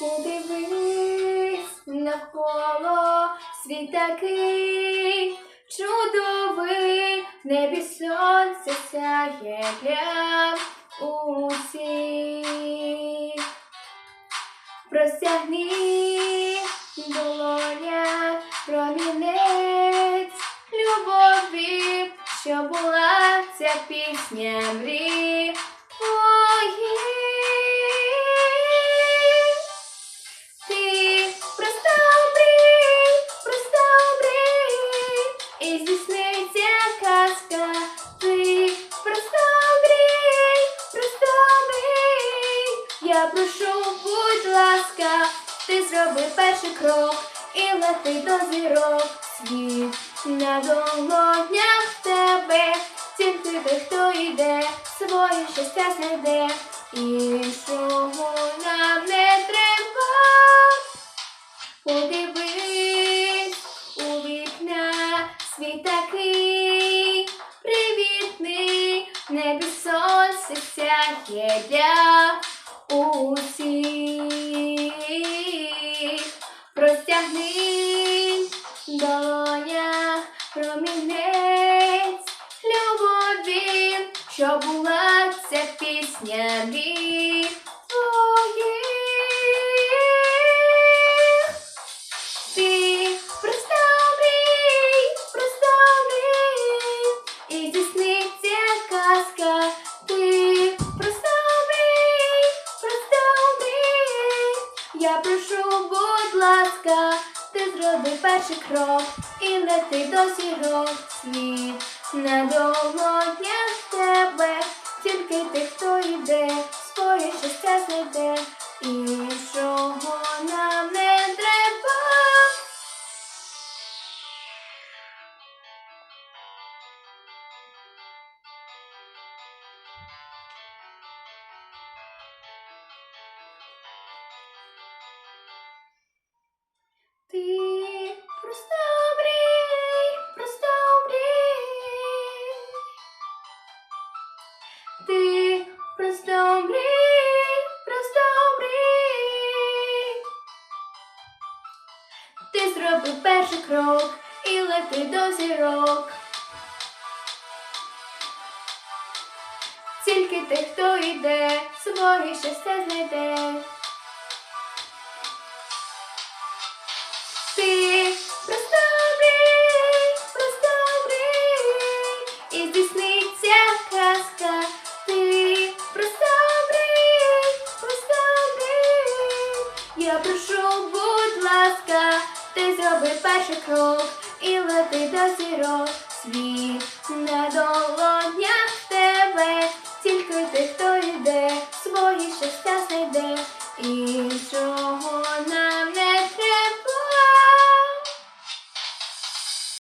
Подивись навколо світ такий чудовий, в небі сонце сяє для усіх. Простягни долоня промінець любові, що була ця пісня мрій і здійсниться казка. Ти просто мрій, просто мрій. Я прошу, будь ласка, ти зроби перший крок і лети до зірок. Світ на долонях тебе, тільки той, хто йде, своє щастя знайде, іншого нам не привітний, в небі сонце сяє для усіх. Простягни долоня любові, що була ця пісня мрій казка. Ти просто мрій, просто мрій. Я прошу, будь ласка, ти зроби перший крок і лети до сірок Світ на долонях в тебе, тільки ти, хто йде, своє щастя знайде, Ти просто мрій, просто мрій. Ти просто мрій, просто мрій. Ти зробив перший крок і лети до зірок. Тільки ти, хто йде, своє щастя знайде. Перший крок і летить до зірок. Світ на